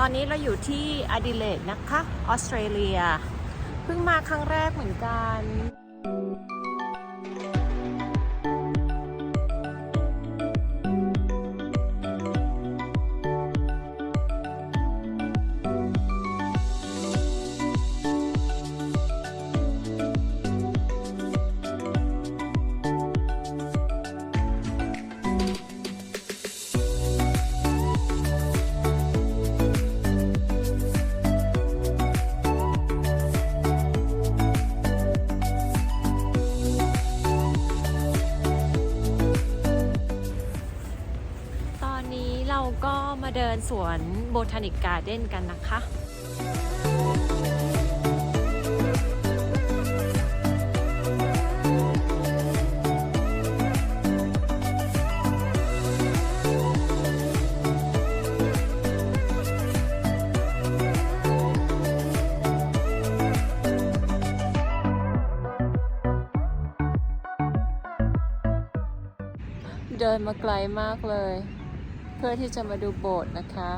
ตอนนี้เราอยู่ที่อดิเลดนะคะ ออสเตรเลีย เพิ่งมาครั้งแรกเหมือนกัน นี้เราก็มาเดินสวนโบทานิกการ์เด้นกันนะคะเดินมาไกลมากเลย เพื่อที่จะมาดูโบสถ์นะคะ